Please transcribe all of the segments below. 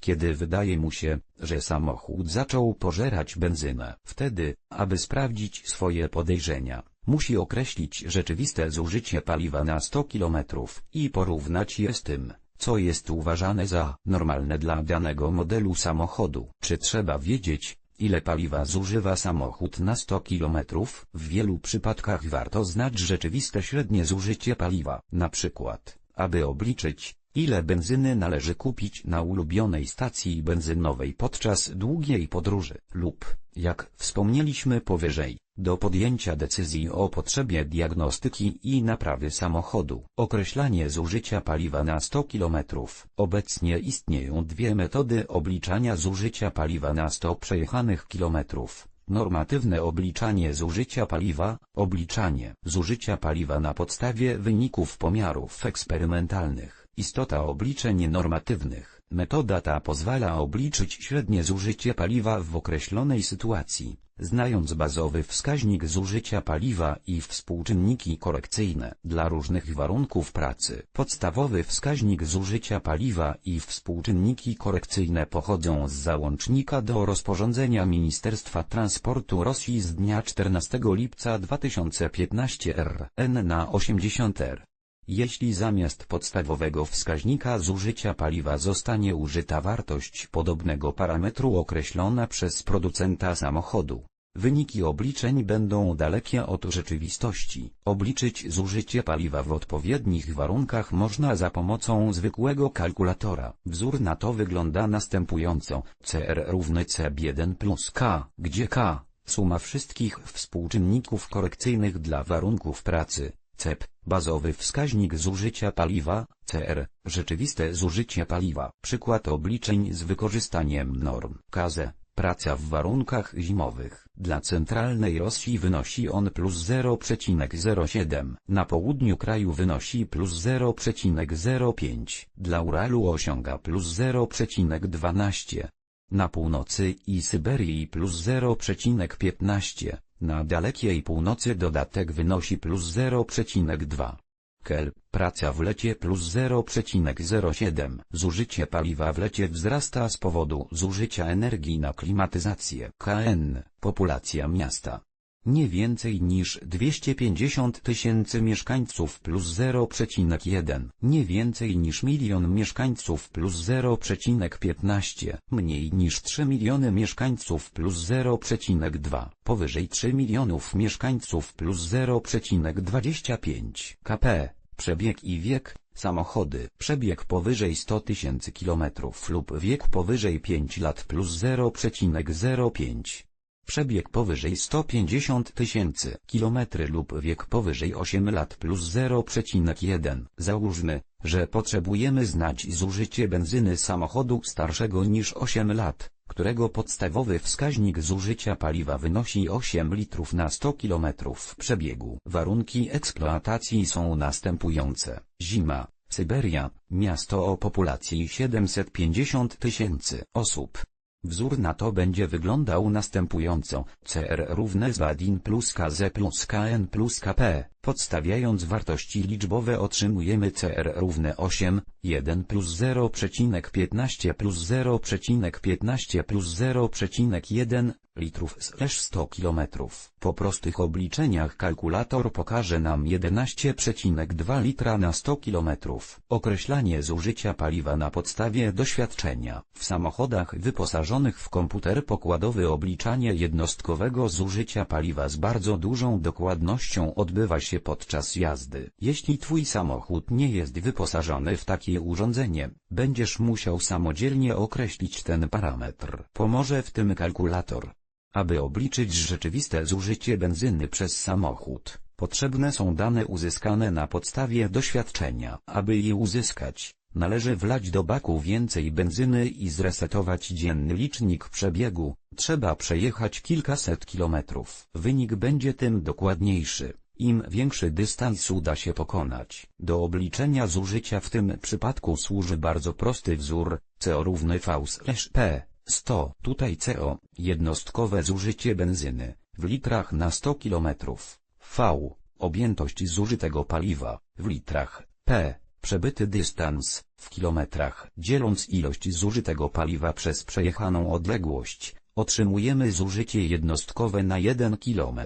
kiedy wydaje mu się, że samochód zaczął pożerać benzynę. Wtedy, aby sprawdzić swoje podejrzenia, musi określić rzeczywiste zużycie paliwa na 100 km i porównać je z tym, co jest uważane za normalne dla danego modelu samochodu. Czy trzeba wiedzieć, ile paliwa zużywa samochód na 100 km? W wielu przypadkach warto znać rzeczywiste średnie zużycie paliwa. Na przykład, aby obliczyć, ile benzyny należy kupić na ulubionej stacji benzynowej podczas długiej podróży, lub, jak wspomnieliśmy powyżej, do podjęcia decyzji o potrzebie diagnostyki i naprawy samochodu. Określanie zużycia paliwa na 100 km. Obecnie istnieją dwie metody obliczania zużycia paliwa na 100 przejechanych kilometrów. Normatywne obliczanie zużycia paliwa, obliczanie zużycia paliwa na podstawie wyników pomiarów eksperymentalnych, istota obliczeń normatywnych. Metoda ta pozwala obliczyć średnie zużycie paliwa w określonej sytuacji, znając bazowy wskaźnik zużycia paliwa i współczynniki korekcyjne dla różnych warunków pracy. Podstawowy wskaźnik zużycia paliwa i współczynniki korekcyjne pochodzą z załącznika do rozporządzenia Ministerstwa Transportu Rosji z dnia 14 lipca 2015 RN na 80 R. Jeśli zamiast podstawowego wskaźnika zużycia paliwa zostanie użyta wartość podobnego parametru określona przez producenta samochodu, wyniki obliczeń będą dalekie od rzeczywistości. Obliczyć zużycie paliwa w odpowiednich warunkach można za pomocą zwykłego kalkulatora. Wzór na to wygląda następująco. CR równy C1 plus K, gdzie K, suma wszystkich współczynników korekcyjnych dla warunków pracy. CEP, bazowy wskaźnik zużycia paliwa, CR, rzeczywiste zużycie paliwa. Przykład obliczeń z wykorzystaniem norm. KZ, praca w warunkach zimowych. Dla centralnej Rosji wynosi on plus 0,07, na południu kraju wynosi plus 0,05, dla Uralu osiąga plus 0,12. Na północy i Syberii plus 0,15. Na dalekiej północy dodatek wynosi plus 0,2. Kel, praca w lecie plus 0,07. Zużycie paliwa w lecie wzrasta z powodu zużycia energii na klimatyzację. KN, populacja miasta. Nie więcej niż 250 tysięcy mieszkańców plus 0,1. Nie więcej niż milion mieszkańców plus 0,15. Mniej niż 3 miliony mieszkańców plus 0,2. Powyżej 3 milionów mieszkańców plus 0,25. KP. Przebieg i wiek. Samochody. Przebieg powyżej 100 tysięcy kilometrów lub wiek powyżej 5 lat plus 0,05. Przebieg powyżej 150 tysięcy kilometry lub wiek powyżej 8 lat plus 0,1. Załóżmy, że potrzebujemy znać zużycie benzyny samochodu starszego niż 8 lat, którego podstawowy wskaźnik zużycia paliwa wynosi 8 litrów na 100 kilometrów przebiegu. Warunki eksploatacji są następujące. Zima, Syberia, miasto o populacji 750 tysięcy osób. Wzór na to będzie wyglądał następująco. CR równe ZADIN plus KZ plus KN plus KP. Podstawiając wartości liczbowe otrzymujemy CR równe 8, 1 plus 0,15 plus 0,15 plus 0,1 litrów slash 100 km. Po prostych obliczeniach kalkulator pokaże nam 11,2 litra na 100 km. Określanie zużycia paliwa na podstawie doświadczenia. W samochodach wyposażonych w komputer pokładowy obliczanie jednostkowego zużycia paliwa z bardzo dużą dokładnością odbywa się podczas jazdy. Jeśli Twój samochód nie jest wyposażony w takie urządzenie, będziesz musiał samodzielnie określić ten parametr. Pomoże w tym kalkulator. Aby obliczyć rzeczywiste zużycie benzyny przez samochód, potrzebne są dane uzyskane na podstawie doświadczenia. Aby je uzyskać, Należy wlać do baku więcej benzyny i zresetować dzienny licznik przebiegu. Trzeba przejechać kilkaset kilometrów. Wynik będzie tym dokładniejszy. Im większy dystans uda się pokonać. Do obliczenia zużycia w tym przypadku służy bardzo prosty wzór, CO równy V P, 100. Tutaj CO, jednostkowe zużycie benzyny, w litrach na 100 km. V, objętość zużytego paliwa, w litrach, P, przebyty dystans, w kilometrach. Dzieląc ilość zużytego paliwa przez przejechaną odległość, otrzymujemy zużycie jednostkowe na 1 km.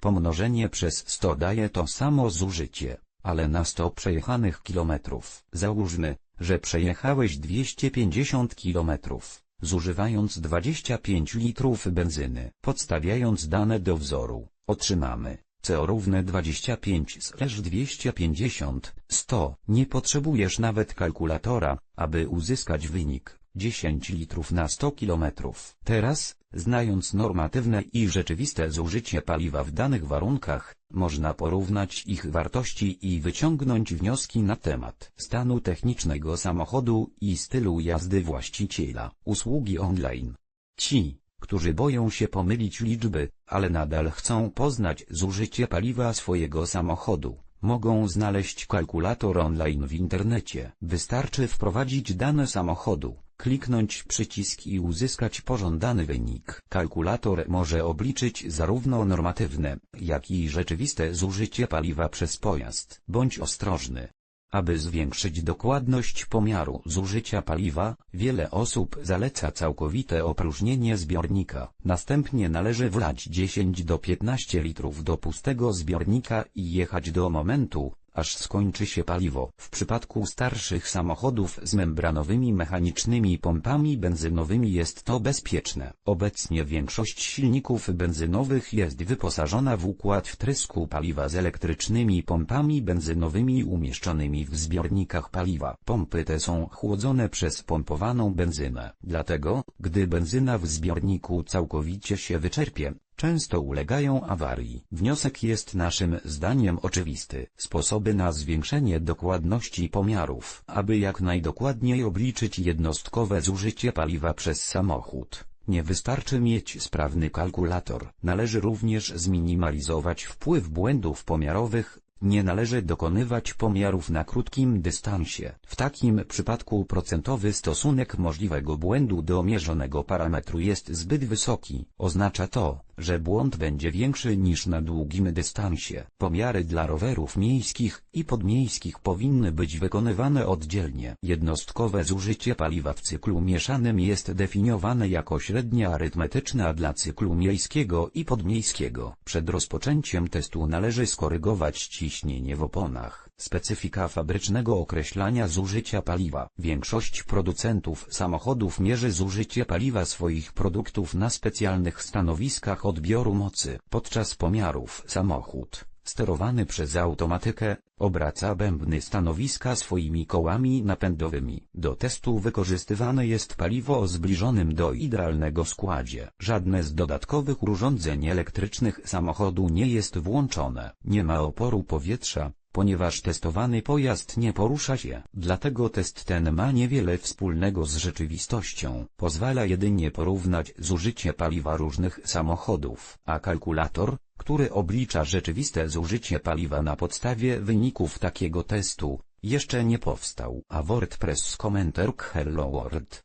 Pomnożenie przez 100 daje to samo zużycie, ale na 100 przejechanych kilometrów. Załóżmy, że przejechałeś 250 kilometrów, zużywając 25 litrów benzyny. Podstawiając dane do wzoru, otrzymamy CO równe 25 250, 100. Nie potrzebujesz nawet kalkulatora, aby uzyskać wynik. 10 litrów na 100 kilometrów. Teraz, znając normatywne i rzeczywiste zużycie paliwa w danych warunkach, można porównać ich wartości i wyciągnąć wnioski na temat stanu technicznego samochodu i stylu jazdy właściciela. Usługi online. Ci, którzy boją się pomylić liczby, ale nadal chcą poznać zużycie paliwa swojego samochodu, mogą znaleźć kalkulator online w internecie. Wystarczy wprowadzić dane samochodu, kliknąć przycisk i uzyskać pożądany wynik. Kalkulator może obliczyć zarówno normatywne, jak i rzeczywiste zużycie paliwa przez pojazd. Bądź ostrożny. Aby zwiększyć dokładność pomiaru zużycia paliwa, wiele osób zaleca całkowite opróżnienie zbiornika. Następnie należy wlać 10 do 15 litrów do pustego zbiornika i jechać do momentu, aż skończy się paliwo. W przypadku starszych samochodów z membranowymi mechanicznymi pompami benzynowymi jest to bezpieczne. Obecnie większość silników benzynowych jest wyposażona w układ wtrysku paliwa z elektrycznymi pompami benzynowymi umieszczonymi w zbiornikach paliwa. Pompy te są chłodzone przez pompowaną benzynę. Dlatego, gdy benzyna w zbiorniku całkowicie się wyczerpie, często ulegają awarii. Wniosek jest naszym zdaniem oczywisty. Sposoby na zwiększenie dokładności pomiarów, aby jak najdokładniej obliczyć jednostkowe zużycie paliwa przez samochód. Nie wystarczy mieć sprawny kalkulator. Należy również zminimalizować wpływ błędów pomiarowych, nie należy dokonywać pomiarów na krótkim dystansie. W takim przypadku procentowy stosunek możliwego błędu do mierzonego parametru jest zbyt wysoki. Oznacza to, że błąd będzie większy niż na długim dystansie. Pomiary dla rowerów miejskich i podmiejskich powinny być wykonywane oddzielnie. Jednostkowe zużycie paliwa w cyklu mieszanym jest definiowane jako średnia arytmetyczna dla cyklu miejskiego i podmiejskiego. Przed rozpoczęciem testu należy skorygować ciśnienie w oponach. Specyfika fabrycznego określania zużycia paliwa. Większość producentów samochodów mierzy zużycie paliwa swoich produktów na specjalnych stanowiskach odbioru mocy. Podczas pomiarów samochód, sterowany przez automatykę, obraca bębny stanowiska swoimi kołami napędowymi. Do testu wykorzystywane jest paliwo o zbliżonym do idealnego składzie. Żadne z dodatkowych urządzeń elektrycznych samochodu nie jest włączone. Nie ma oporu powietrza, ponieważ testowany pojazd nie porusza się. Dlatego test ten ma niewiele wspólnego z rzeczywistością. Pozwala jedynie porównać zużycie paliwa różnych samochodów, a kalkulator, który oblicza rzeczywiste zużycie paliwa na podstawie wyników takiego testu, jeszcze nie powstał. A WordPress komentarz Hello World